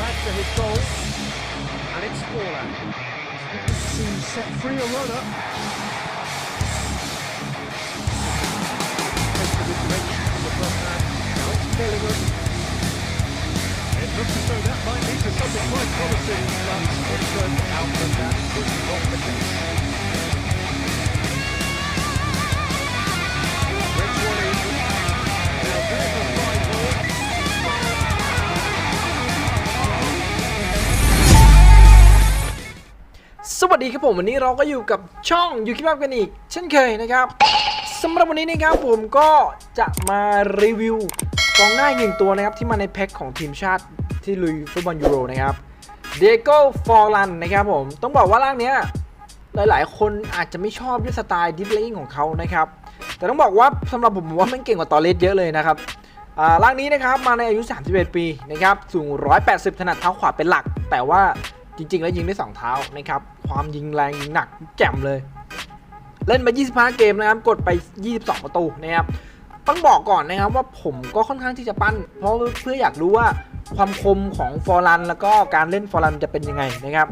add to his goals. And it's Spaulding. See set free a runner. Takes wrench from the. Now it's. It looks as though that might lead to something quite promising, Watford out that not the case. วัสดีครับผมวันนี้เราก็อยู่กับช่องยูคิภาพกันอีก เช่นเคยนะครับสำหรับวันนี้นะครับผมก็จะมารีวิวกองหน้าหนึ่งตัวนะครับที่มาในแพ็คของทีมชาติที่ลุยฟุตบอลยูโรนะครับเดโก้ฟอร์ลันนะครับผมต้องบอกว่าร่างเนี้ยหลายๆ คนอาจจะไม่ชอบด้วยสไตล์ดิฟเลงของเขานะครับแต่ต้องบอกว่าสำหรับผมผมว่ามันเก่งกว่าตอเลสเยอะเลยนะครับอ่าร่างนี้นะครับมาในอายุ 31 ปีนะครับสูง 180 ถนัดเท้าขวาเป็นหลัก แต่ว่า จริง ๆ แล้วยิงได้ 2 เท้านะครับ ความยิงแรงยิงหนักแจ่มเลย เล่นมา 25 เกมนะครับ กดไป 22 ประตูนะครับต้องบอกก่อนนะครับว่าผมก็ค่อนข้างที่จะปั้น เพราะเพื่ออยากรู้ว่าความคมของฟอร์ลันแล้วก็การเล่นฟอร์ลันจะเป็นยังไงนะครับ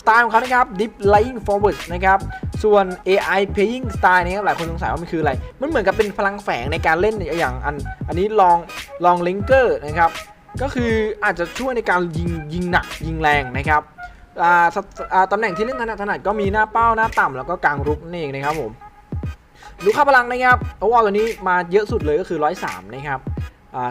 สไตล์ของเขานะครับ deep lying forward นะครับ ส่วน AI playing style นะครับหลายคนสงสัยว่ามันคืออะไร มันเหมือนกับเป็นพลังแฝงในการเล่นอย่างอัน อันนี้ลองลองลิงเกอร์นะครับ ก็คืออาจจะช่วยในการยิงยิงหนักยิงแรงนะครับ ตำแหน่งที่เล่นถนัดถนัดก็มีหน้าเป้าหน้าต่ำแล้วก็กลางรุกนั่เองนะครับผมลูกค่าพลังนะครับโอวอลตัวนี้มาเยอะสุดเลยก็คือ 103 นะครับ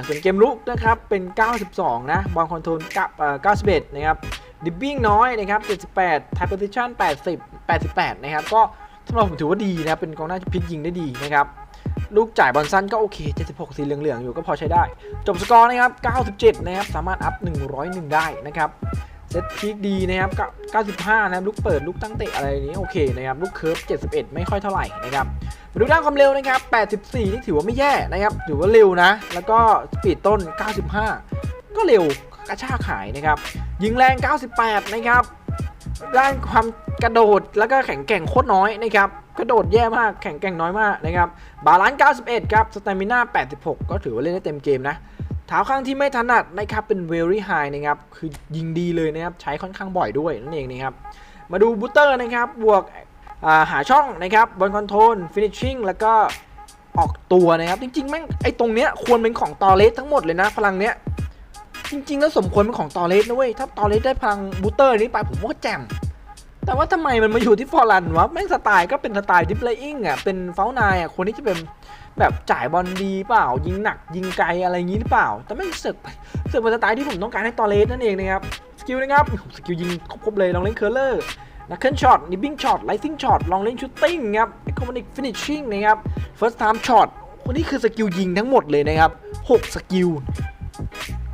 ส่วนเกมลุกนะครับเป็น 92 นะบอลคอนโทรลกับเอ่อ91 นะครับดิบบิ้งน้อยนะครับ 78 t ท p โพซิชัน80 88 นะครับ ก็สำหรับผมถือว่าดีนะ เป็นกองหน้าที่พิกยิงได้ดีนะครับ ลูกจ่ายบอลสั้นก็โอเค 76 สีเหลืองๆ อยู่ก็พอใช้ได้ จบสกอร์นะครับ 97 นะครับ สามารถอัพ 101 ได้นะครับ เซตพีคดีนะครับก็95 นะครับ ลูกเปิด ลูกตั้งเตะอะไรนี้โอเคนะครับ ลูกเคิร์ฟ 71 ไม่ค่อยเท่าไหร่นะครับ มาดูด้านความเร็วนะครับ 84 นี่ถือว่าไม่แย่นะครับ ถือว่าเร็วนะ แล้วก็สปีดต้น 95 ก็เร็วกระชากหายนะครับ ยิงแรง 98 นะครับ ด้านความกระโดดแล้วก็แข็งแกร่งโคตรน้อยนะครับ กระโดดแย่มาก แข็งแกร่งน้อยมากนะครับ บาลานซ์ 91 ครับ สเตมิน่า 86 ก็ถือว่าเล่นได้เต็มเกมนะ เท้าข้างที่ไม่ถนัดนะครับเป็น very high นะครับคือยิงดีเลยนะครับใช้ค่อนข้างบ่อยด้วยนั่นเองนะครับมาดูบูตเตอร์นะครับบวกาหาช่องนะครับบอลคอนโทรลฟินิชชิ่งแล้วก็ออกตัวนะครับจริงๆแม่งไอ้ตรงเนี้ยควรเป็นของตอเลสทั้งหมดเลยนะพลังเนี้ยจริงๆแล้วสมควรเป็นของตอเลสนะเว้ยถ้าตอเลสได้พลังบูตเตอร์นี้ไปผมว่าแจ่มแต่ว่าทำไมมันมาอยู่ที่ฟอร์ลันวะแม่งสไตล์ก็เป็นสไตล์ดิฟเลอิงอะเป็นเฟลนายอะคนที่จะเป็น แบบจ่ายบอลดีเปล่า ยิงหนักยิงไกลอะไรอย่างนี้หรือเปล่า แต่ไม่เสือกเสือกเป็นสไตล์ที่ผมต้องการให้ตอเลสนั่นเองนะครับสกิลนะครับสกิลยิงครบเลยลองเล่นเคอร์เลอร์นักเคิลช็อตนิบบิ้งช็อตไลซิ่งช็อตลองเล่นชูตติ้งครับเอ็กโคมนิกฟินิชชิ่งนะครับเฟิร์สไทม์ช็อตวันนี้คือสกิลยิงทั้งหมดเลยนะครับ 6 สกิล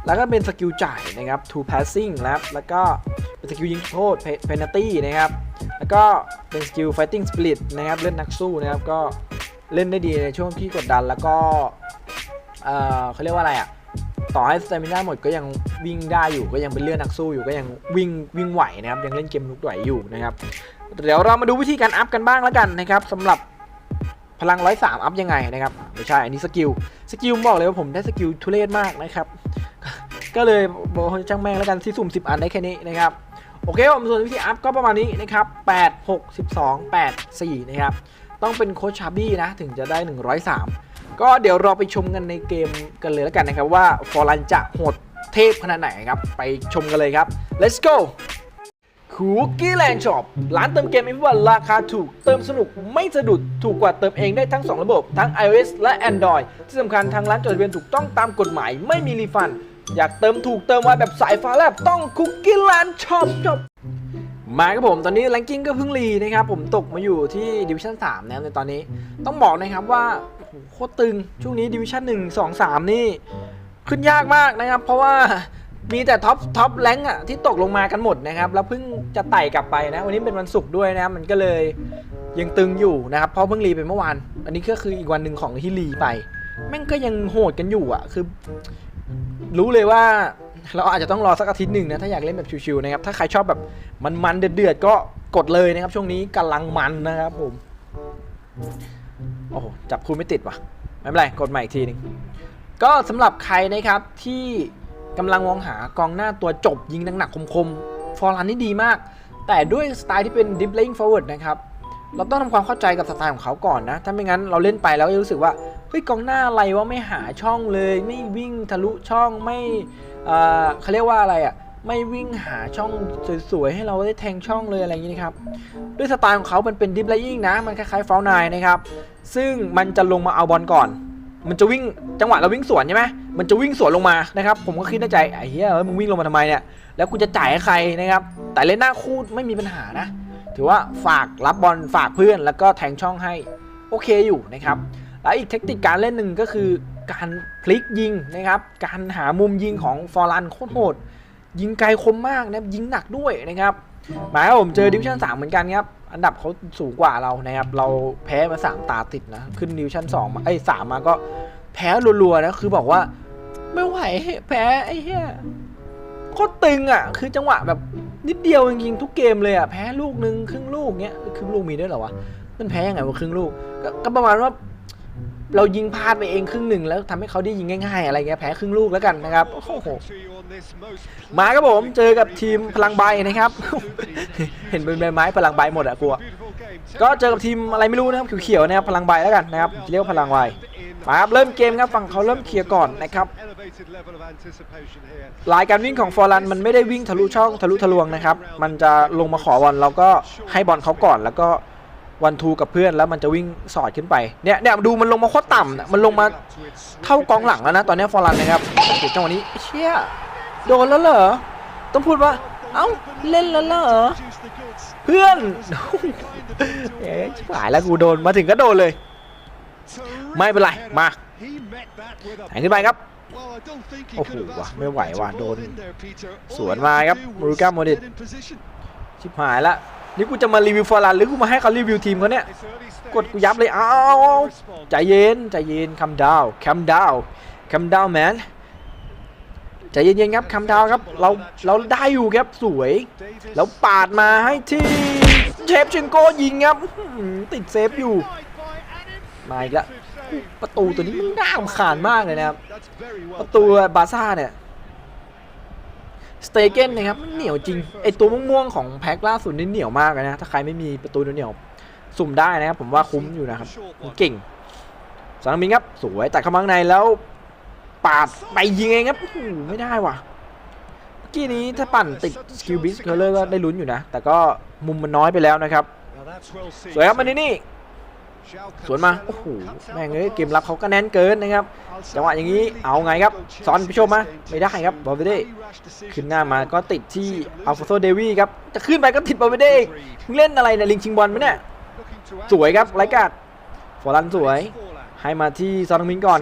แล้วก็เป็นสกิลจ่ายนะครับ to passing นะครับแล้วก็เป็นสกิลยิงโทษ penalty นะครับ แล้วก็เป็นสกิล fighting spirit นะครับ เล่นนักสู้นะครับ ก็ เล่นได้ดีในช่วงที่กดดันแล้วก็เออเขาเรียกว่าอะไรอะต่อให้สเตมิน่าหมดก็ยังวิ่งได้อยู่ก็ยังเป็นเลือดนักสู้อยู่ก็ยังวิ่งวิ่งไหวนะครับยังเล่นเกมลุกไหวอยู่นะครับเดี๋ยวเรามาดูวิธีการอัพกันบ้างแล้วกันนะครับสำหรับพลัง103อัพยังไงนะครับไม่ใช่อันนี้สกิลสกิลบอกเลยว่าผมได้สกิลทุเรศมากนะครับก็เลยบอกว่าช่างแม่งแล้วกันที่สุ่ม 10 อันได้แค่นี้นะครับโอเคผมส่วนวิธีอัพก็ประมาณนี้นะครับ8 6 12 8 4นะครับ ต้องเป็นโคชชาบี้นะถึงจะได้ 103 ก็เดี๋ยวเราไปชมกันในเกมกันเลยแล้วกันนะครับ ว่าฟอร์ลันจะโหดเทพขนาดไหนครับ ไปชมกันเลยครับ let's go คูกี้แลนด์ช็อปร้านเติมเกมเอฟวันราคาถูก เติมสนุกไม่สะดุด ถูกกว่าเติมเองได้ทั้ง 2 ระบบ ทั้ง iOS และ Android ที่สำคัญทางร้านจดทะเบียนถูกต้องตามกฎหมายไม่มีรีฟัน อยากเติมถูกเติมไวแบบสายฟ้าแลบต้องคุกกี้แลนด์ช็อปจบ มาครับผมตอนนี้แรงกิ้งก็เพิ่งรีนะครับผมตกมาอยู่ที่ดิวิชั่น3นะครับในตอนนี้ต้องบอกนะครับว่าโคตรตึงช่วงนี้ดิวิชั่น1 2 3 นี่ขึ้นยากมากนะครับ เพราะว่ามีแต่ท็อปท็อปแรงอะที่ตกลงมากันหมดนะครับ แล้วเพิ่งจะไต่กลับไปนะ วันนี้เป็นวันศุกร์ด้วยนะมันก็เลยยังตึงอยู่นะครับ เพราะเพิ่งรีไปเมื่อวาน อันนี้ก็คืออีกวันหนึ่งของที่รีไป แม่งก็ยังโหดกันอยู่อะคือ รู้เลยว่า เราอาจจะต้องรอสักอาทิตย์หนึ่งนะถ้าอยากเล่นแบบชิวๆนะครับถ้าใครชอบแบบมันๆเดือดๆก็กดเลยนะครับ ช่วงนี้กำลังมันนะครับผมโอ้โหจับคูณไม่ติดว่ะไม่เป็นไรกดใหม่อีกทีหนึงก็สำหรับใครนะครับที่กำลังมองหากองหน้าตัวจบยิงหนักๆคมๆฟอร์ลันนี่ดีมาก แต่ด้วยสไตล์ที่เป็น deep laying forward นะครับ เราต้องทำความเข้าใจกับสไตล์ของเขาก่อนนะ ถ้าไม่งั้นเราเล่นไปแล้วจะรู้สึกว่า เฮ้ยกองหน้าอะไรวะไม่หาช่องเลย ไม่วิ่งทะลุช่องไม่เอ่อเขาเรียกว่าอะไรอะ่ะไม่วิ่งหาช่องสวยๆ ให้เราได้แทงช่องเลยอะไรอย่างนี้นะครับ ด้วยสไตล์ของเขามันเป็น deep laying นะ มันคล้ายๆ f o u l n i นะครับ ซึ่งมันจะลงมาเอาบอลก่อน มันจะวิ่งจังหวะเราวิ่งสวนใช่ไหมมันจะวิ่งสวนลงมานะครับ ผมก็คิดในใจไอ้เหี้ยเอ้ยมึงวิ่งลงมาทำไมเนี่ย แล้วกูจะจ่ายให้ใครนะครับ แต่เล่นหน้าคู่ไม่มีปัญหานะ ถือว่าฝากรับบอลฝากเพื่อนแล้วก็แทงช่องให้โอเคอยู่นะครับแล้วอีกเทคนิคการเล่นหนึ่งก็คือการพลิกยิงนะครับ การหามุมยิงของฟอร์ลันโคตรโหด ยิงไกลคมมากนะยิงหนักด้วยนะครับหมายว่าผมเจอดิวิชั่น3เหมือนกันครับ อันดับเขาสูงกว่าเรานะครับ เราแพ้มา 3 ตาติดนะ ขึ้นดิวิชั่น2มาไอ้สามมาก็แพ้รัวๆนะ คือบอกว่า ไม่ไหวแพ้ไอ้เหี้ยโคตรตึงอะ คือจังหวะแบบ นิดเดียวจริงๆทุกเกมเลยอะแพ้ลูกหนึ่งครึ่งลูกเนี้ยครึ่งลูกมีด้วยเหรอวะมันแพ้ยังไงวะครึ่งลูกกก็ประมาณว่า เรายิงพลาดไปเองครึ่งหนึ่งแล้วทำให้เขาได้ยิงง่ายๆอะไรเงี้ยแพ้ครึ่งลูกแล้วกันนะครับโอ้โหมาครับผมเจอกับทีมพลังใบนะครับ เห็นเป็นใบไม้พลังใบหมดอะกลัว ก็เจอกับทีมอะไรไม่รู้นะครับเขียวๆนะครับพลังใบแล้วกันนะครับเรียกว่าพลังใบมาครับเริ่มเกมครับฝั่งเขาเริ่มเคลียร์ก่อนนะครับลายการวิ่งของฟอร์ลันมันไม่ได้วิ่งทะลุช่องทะลุทะลวงนะครับ มันจะลงมาขอบอลเราก็ให้บอลเขาก่อนแล้วก็ วันทูกับเพื่อนแล้วมันจะวิ่งสอดขึ้นไปเนี่ยเนี่ยดูมันลงมาโคตรต่ำนะมันลงมาเท่ากองหลังแล้วนะ ตอนนี้ฟอร์ลันนะครับเดี๋ยวจังหวะนี้เชี่ยโดนแล้วเหรอต้องพูดว่าเอ้าเล่นแล้วเหรอเพื่อนเอ๊ะชิบหายแล้วกูโดนมาถึงก็โดนเลย ไม่เป็นไรมาแทงขึ้นไปครับโอ้โหวะไม่ไหวว่ะโดน สวนมาครับมูริก้าโมดิตชิบหายละ นี่กูจะมารีวิวฟอร์ลันหรือกูมาให้เขารีวิวทีมเขาเนี่ย กดกูยับเลย เอาใจเย็น ใจเย็นคัมดาวคัมดาวคัมดาวแมนใจเย็นๆครับคัมดาวครับ เรา เราได้อยู่ครับ สวย แล้วปาดมาให้ที่เชฟเชนโกยิงครับ ติดเซฟอยู่ มาอีกแล้วประตูตัวนี้มันน่ารำคาญมากเลยนะครับ ประตูบาซ่าเนี่ย สเตเกนนะครับมันเหนียวจริงไอตัวม่วงๆของแพ็คล่าสุดนี่เหนียวมากนะ ถ้าใครไม่มีประตูเหนียวสุ่มได้นะครับผมว่าคุ้มอยู่นะครับเก่งสนามบินครับสวยแต่เข้ามาข้างในแล้วปาดไปยิงเองครับไม่ได้ว่ะเมื่อกี้นี้ถ้าปั่นติดสกิลบิสเคอร์เลอร์ก็ได้ลุ้นอยู่นะ แต่ก็มุมมันน้อยไปแล้วนะครับสวยครับมันนี่นี่ สวนมาโอ้โหแม่งเอ้ยเกมรับเขาก็แน่นเกินนะครับจังหวะอย่างนี้เอาไงครับซอนผู้ชมมาไม่ได้ครับบอลเวเด้ขึ้นหน้ามาก็ติดที่อัลฟาโซเดวี่ครับจะขึ้นไปก็ติดบอลเวเด้เล่นอะไรเนี่ยลิงชิงบอลไหมเนี่ยสวยครับไรกาดฟอร์ลันสวย ให้มาที่ซอนมิงก่อน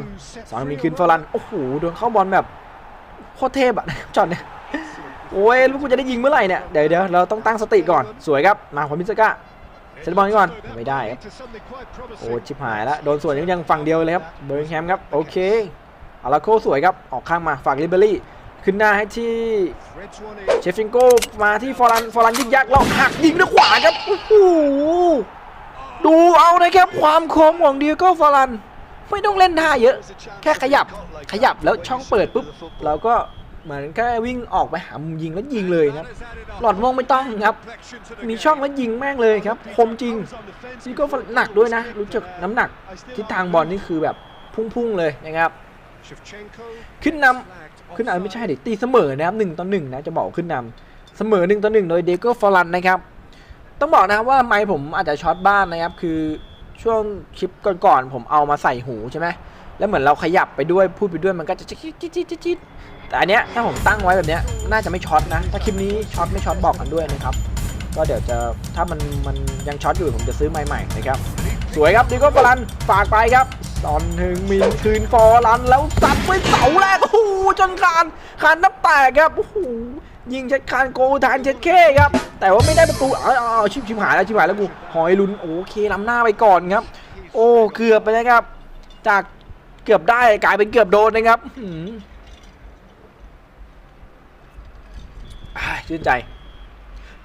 ซอนมิงคืนฟอร์ลันโอ้โหโดนเข้าบอลแบบโคตรเทพอะจอดเนี่ยโอ้ยลูกกูจะได้ยิงเมื่อไหร่เนี่ยเดี๋ยวเดี๋ยวเราต้องตั้งสติก่อนสวยครับมาขอมิสก้า เซตบอลก่อนไม่ได้ครับโอ้ชิบหายแล้วโดนส่วนยังฝั่งเดียวเลยครับเบอร์แฮมครับโอเคอาราโคสวยครับออกข้างมาฝากลิเบอรี่ขึ้นหน้าให้ที่เชฟฟิงโกมาที่ฟอรันฟอรันยิงยักษ์แล้วหักยิงด้วยขวาครับโอ้โหดูเอานะครับความคมของเดียโก้ฟอรันไม่ต้องเล่นท่าเยอะ แค่ขยับขยับแล้วช่องเปิดปุ๊บเราก็ เหมือนแค่วิ่งออกไปหามุมยิงแล้วยิงเลยนะครับ หลอดมองไม่ต้องครับ มีช่องแล้วยิงแม่งเลยครับ คมจริงซีโก้หนักด้วยนะ รู้จักน้ำหนักทิศทางบอลนี่คือแบบพุ่งๆเลยนะครับ ขึ้นนำขึ้นนำไม่ใช่ดิตีเสมอนะครับหนึ่งต่อหนึ่งนะจะบอกขึ้นนำเสมอหนึ่งต่อหนึ่งโดยเดโก้ฟอรันนะครับ ต้องบอกนะครับว่าไมค์ผมอาจจะช็อตบ้านนะครับ คือช่วงคลิปก่อนๆผมเอามาใส่หูใช่ไหมแล้วเหมือนเราขยับไปด้วยพูดไปด้วยมันก็จะจิ๊ดจิ๊ดจิ๊ดจิ๊ดจิ๊ด แต่อันเนี้ยถ้าผมตั้งไว้แบบเนี้ยน่าจะไม่ช็อตนะ ถ้าคลิปนี้ช็อตไม่ช็อตบอกกันด้วยนะครับ ก็เดี๋ยวจะถ้ามันมันยังช็อตอยู่ผมจะซื้อไม้ใหม่นะครับ สวยครับดีก็ฟอรันฝากไปครับตอนหนึ่งมีคืนฟอรันแล้วซัดไปเสาแรกโอ้โหจนคานคานนับแตกครับโอ้โหยิงเช็ดคานโกทานเช็ดเข้ครับ แต่ว่าไม่ได้ประตูอ้าวอ้าวชิบชิบหายแล้วชิบหายแล้วกูหอยลุนโอเคล้ำหน้าไปก่อนครับ โอ้เกือบไปนะครับ จากเกือบได้กลายเป็นเกือบโดนนะครับอื้อหืออ่า ชื่นใจ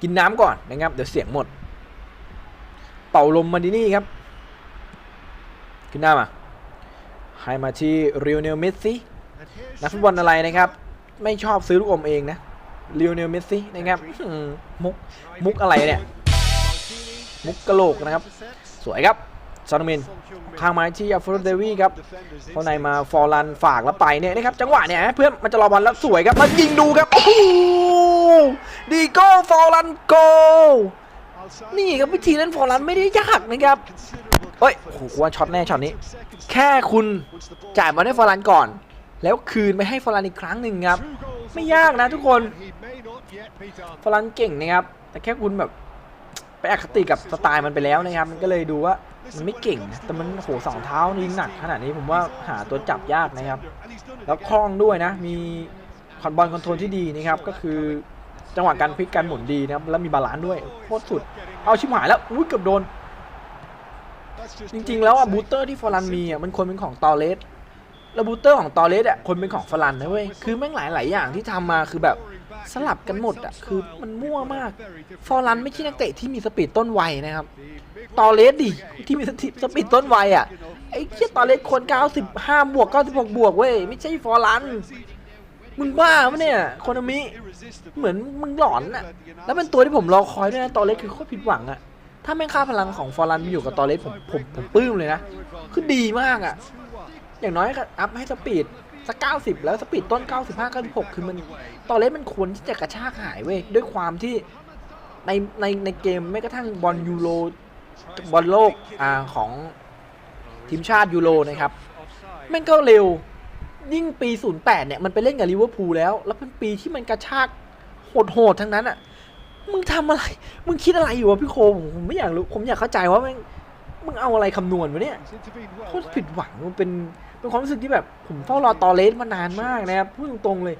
กินน้ำก่อนนะครับ เดี๋ยวเสียงหมด เป่าลมมาดินี่ครับ ขึ้นหน้ามา ให้มาที่เรียวเนลเมสซี่นักฟุตบอลอะไรนะครับ ไม่ชอบซื้อลูกอมเองนะลิโอเนลเมสซี่นะครับมุกมุกอะไรเนี่ย มุกกะโหลกนะครับ สวยครับซอนมินข้างไม้ที่อัฟโรเดวีครับเข้าในมาฟอร์ลันฝากแล้วไปเนี่ยนะครับจังหวะเนี่ยเพื่อนมันจะรอบอลแล้วสวยครับมายิงดูครับโอ้โห ดีโก้ฟอร์ลันโก นี่ครับวิธีเล่นฟอร์ลันไม่ได้ยากนะครับเฮ้ยโอ้โหว่าช็อตแน่ช็อตนี้ แค่คุณจ่ายบอลให้ฟอร์ลันก่อน แล้วคืนไปให้ฟอร์ลันอีกครั้งหนึ่งครับ ไม่ยากนะทุกคนฟอร์ลันเก่งนะครับ แต่แค่คุณแบบไปอคติกับสไตล์มันไปแล้วนะครับ มันก็เลยดูว่ามันไม่เก่งนะ แต่มันโหสองเท้ายิงหนักขนาดนี้ผมว่าหาตัวจับยากนะครับ แล้วคล่องด้วยนะ มีคอนบอลคอนโทรลที่ดีนะครับ ก็คือ จังหวะการพลิกการหมุนดีนะครับแล้วมีบาลานซ์ด้วยโคตรสุด เอาชิบหายแล้วอุ้ยเกือบโดน จริงๆ แล้วอะบูสเตอร์ที่ฟอรันมีอะมันควรเป็นของตอเลสแล้วบูเตอร์ของตอเลสอะควรเป็นของฟอรันนะเว้ยคือแม่งหลายๆอย่างที่ทำมาคือแบบสลับกันหมดอะคือมันมั่วมาก ฟอรันไม่ใช่นักเตะที่มีสปีดต้นวัยนะครับตอเลสดิที่มีสปีดต้นวัยอะไอ้เคียตอเลสคน95บวก96บวกเว้ยไม่ใช่ฟอรัน มึงบ้าปะเนี่ยโคนามิ เหมือนมึงหลอนอะแล้วเป็นตัวที่ผมรอคอยด้วยนะตอเลสคือโคตรผิดหวังอะถ้าแม่งค่าพลังของฟอร์ลันมาอยู่กับตอเลสผมผมผมปลื้มเลยนะ คือดีมากอะอย่างน้อยก็อัพให้สปีดสักเก้าสิบแล้วสปีดต้น 95 96 คือมันตอเลสมันควรที่จะกระชากหายเว้ยด้วยความที่ในในในเกมไม่กระทั่งบอลยูโรบอลโลกอ่าของทีมชาติยูโรนะครับแม่งก็เร็ว ยิ่งปี 08 เนี่ย มันไปเล่นกับลิเวอร์พูลแล้ว แล้วเป็นปีที่มันกระชากโหดๆทั้งนั้นอะ มึงทำอะไร มึงคิดอะไรอยู่วะพี่โคผมผมไม่อยากรู้ ผมอยากเข้าใจว่าม่งมึงเอาอะไรคำนวณวะเนี่ยโคตรผิดหวังมันเป็นเป็นความรู้สึกที่แบบ ผมเฝ้ารอตอเลสมานานมากนะครับพูดตรงๆเลย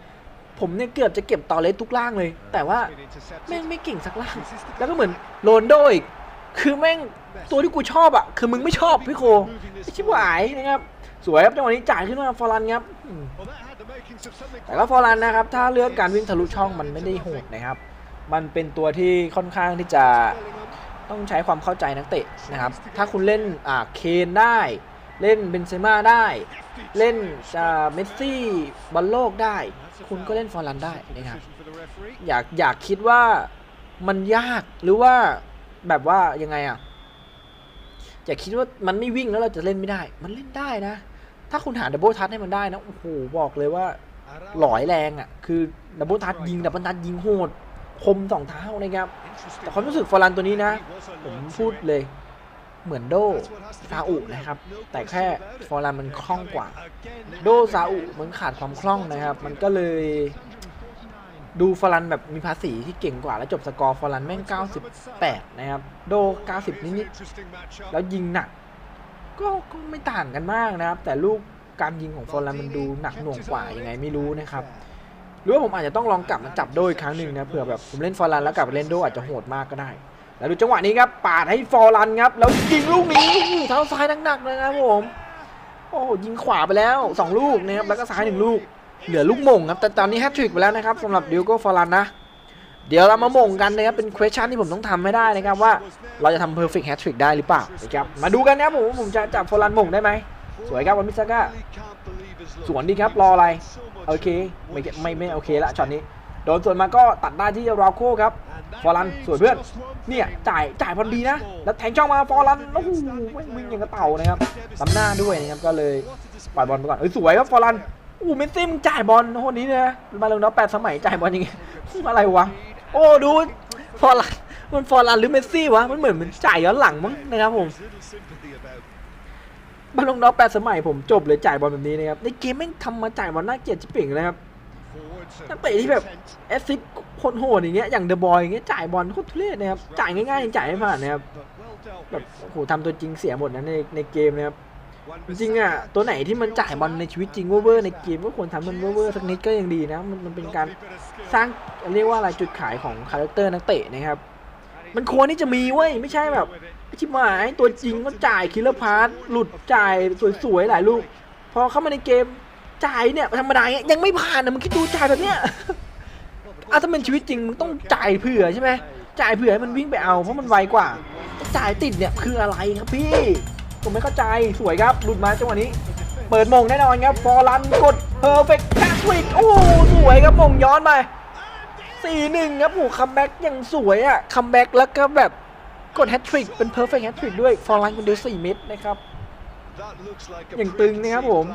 ผมเนี่ยเกือบจะเก็บตอเลสทุกล่างเลย แต่ว่าแม่งไม่เก่งสักล่าง แล้วก็เหมือนโรนโดอีกคือแม่งตัวที่กูชอบอะ คือมึงไม่ชอบพี่โคไอชิบหายนะครับ สวยครับจังหวะนี้จ่ายขึ้นมาฟอร์ลันครับอืมแต่ก็ฟอร์ลันนะครับ ถ้าเลือกการวิ่งทะลุช่องมันไม่ได้โหดนะครับ มันเป็นตัวที่ค่อนข้างที่จะต้องใช้ความเข้าใจนักเตะนะครับ ถ้าคุณเล่นอ่าเคนได้เล่นเบนเซม่าได้ เล่นอ่าเมสซี่บอลโลกได้ คุณก็เล่นฟอร์ลันได้นะครับอยากอยากคิดว่ามันยากหรือว่าแบบว่ายังไงอะอยากคิดว่ามันไม่วิ่งแล้วเราจะเล่นไม่ได้ มันเล่นได้นะ ถ้าคุณหาดับเบิลทัชให้มันได้นะโอ้โหบอกเลยว่าหลอยแรงอะ คือดับเบิลทัชยิงดับเบิลทัชยิงโหด คมสองเท้านะครับ แต่ความรู้สึกฟอร์ลันตัวนี้นะ ผมพูดเลยเหมือนโดซาอุนะครับ แต่แค่ฟอร์ลันมันคล่องกว่า โดซาอุมันขาดความคล่องนะครับ มันก็เลยดูฟอร์ลันแบบมีภาษีที่เก่งกว่า แล้วจบสกอร์ฟอร์ลันแม่ง 98 นะครับ โด 90 นิดๆแล้วยิงหนัก ก็ก็ไม่ต่างกันมากนะครับ แต่ลูกการยิงของฟอร์ลันมันดูหนักหน่วงกว่ายังไงไม่รู้นะครับหรือว่าผมอาจจะต้องลองกลับมาจับโดอีกครั้งหนึ่งนะเผื่อแบบผมเล่นฟอร์ลันแล้วกลับไปเล่นโดอาจจะโหดมากก็ได้ แล้วดูจังหวะนี้ครับปาดให้ฟอร์ลันครับแล้วยิงลูกนี้เท้าซ้ายหนักๆเลยนะครับผมโอ้ยิงขวาไปแล้ว 2 ลูกนะครับแล้วก็ซ้ายหนึ่งลูกเหลือลูกมงครับแต่ตอนนี้แฮตทริกไปแล้วนะครับสำหรับดิวโก้ฟอร์ลันนะ เดี๋ยวเรามาหม่งกันนะครับ เป็น question ที่ผมต้องทำให้ได้นะครับ ว่าเราจะทำ perfect hat trick ได้หรือเปล่านะครับ มาดูกันนะครับผมว่าผมจะจับฟอร์ลันหม่งได้ไหม สวยครับวันมิซาก้าสวนดีครับรออะไร โอเค ไม่ไม่ไม่โอเคละช็อตนี้ โดนส่วนมาก็ตัดได้ที่ราโคครับ ฟอร์ลันสวยเพื่อน เนี่ยจ่ายจ่ายพอดีนะ แล้วแทงช่องมาฟอร์ลัน โอ้โหวิ่งอย่างกระเต่านะครับล้ำหน้าด้วยนะครับ ก็เลยปล่อยบอลไปก่อนเอ้ยสวยครับฟอร์ลันโอ้เมสซี่มึงจ่ายบอลโคนนี้เลยนะมาลงนับแปดสมัยจ่ายบอลยังไงอะไรวะ โอ้ดูฟอร์ลันมันฟอร์ลันหรือเมสซี่วะมันเหมือนมันจ่ายย้อนหลังมั้งนะครับผมบอลลงดอกแปดสมัยผมจบเลยจ่ายบอลแบบนี้นะครับในเกมแม่งทำมาจ่ายบอลน่าเกลียดจิ๋เป่งเลยครับนักเตะที่แบบแอสซิสคตรโหดอย่างเงี้ยอย่างเดอะบอยอย่างเงี้ยจ่ายบอลโคตรทุเรศนะครับจ่ายง่ายๆยังจ่ายไม่ผ่านนะครับแบบโหทำตัวจริงเสียหมดนะในในเกมนะครับ จริงอะตัวไหนที่มันจ่ายบอลในชีวิตจริงเวอร์ในเกมก็ควรทำมันเวอร์สักนิดก็ยังดีนะมันมันเป็นการสร้างเรียกว่าอะไรจุดขายของคาแรคเตอร์นักเตะนะครับ มันควรที่จะมีเว้ยไม่ใช่แบบไอชิบหายตัวจริงก็จ่ายคิลเลอร์พาร์หลุดจ่ายสวยๆหลายลูกพอเข้ามาในเกมจ่ายเนี่ยธรรมดาเงี้ยยังไม่ผ่านนะมึงคิดดูจ่ายแบบเนี้ยอะถ้าเป็นชีวิตจริงมึงต้องจ่ายเผื่อใช่ไหมจ่ายเผื่อให้มันวิ่งไปเอาเพราะมันไวกว่าจ่ายติดเนี่ยคืออะไรครับพี่ ผมไม่เข้าใจสวยครับหลุดมาจังหวะนี้ เปิดมงแน่นอนครับฟอร์ลันกดเพอร์เฟกต์ทริกโอ้สวยครับมงย้อนไปสี่หนึ่งครับโอ้คัมแบ็กยังสวยอะคัมแบ็กแล้วก็แบบกดแฮตทริกเป็นเพอร์เฟกต์แฮตทริกด้วยฟอร์ลันคนเดียวสี่เม็ดนะครับอย่างตึงนะครับผม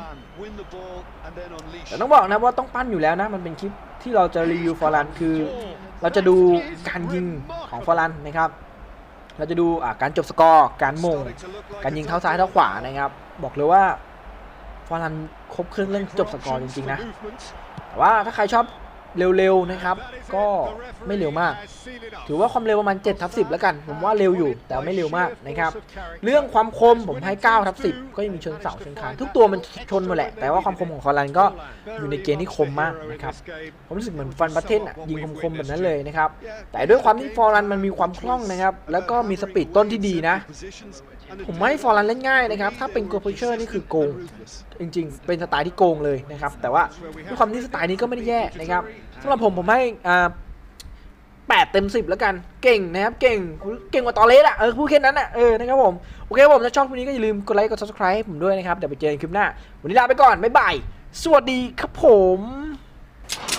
แต่ต้องบอกนะว่าต้องปั้นอยู่แล้วนะ มันเป็นคลิปที่เราจะรีวิวฟอร์ลันคือ เราจะดูการยิงของฟอร์ลันนะครับ เราจะดูการจบสกอร์ การมง การยิงเท้าซ้ายเท้าขวานะครับ บอกเลยว่าฟอร์ลันครบเครื่องเรื่องจบสกอร์จริงๆนะ แต่ว่าถ้าใครชอบ เร็วๆนะครับ ก็ไม่เร็วมาก ถือว่าความเร็วประมาณ7ทับ10 แล้วกัน ผมว่าเร็วอยู่แต่ไม่เร็วมากนะครับ เรื่องความคมผมให้9ทับ10 ก็ยังมีชนเสาชนคานทุกตัวมันชนหมดแหละ แต่ว่าความคมของฟอร์ลันก็อยู่ในเกณฑ์ที่คมมากนะครับผมรู้สึกเหมือนฟันบัตเทนอะยิงคมๆแบบนั้นเลยนะครับแต่ด้วยความที่ฟอร์ลันมันมีความคล่องนะครับแล้วก็มีสปีดต้นที่ดีนะ ผมว่ฟอร์ลันเล่นง่ายนะครับ ถ้าเป็นโกลเชอร์นี่คือโกง จริง ๆ เป็นสไตล์ที่โกงเลยนะครับ แต่ว่าด้วยความที่สไตล์นี้ก็ไม่ได้แย่นะครับสำหรับผมผมให้อ่าแปดเต็มสิบแล้วกันเก่งนะครับ เก่งเก่งกว่าตอเลสอะเออพูดแค่นั้นอะเออนะครับผม โอเคผมถ้าชอบคลิปนี้ก็อย่าลืมกดไลค์กด subscribe ให้ผมด้วยนะครับเดี๋ยวไปเจอกันคลิปหน้า วันนี้ลาไปก่อนบ๊ายบายสวัสดีครับผม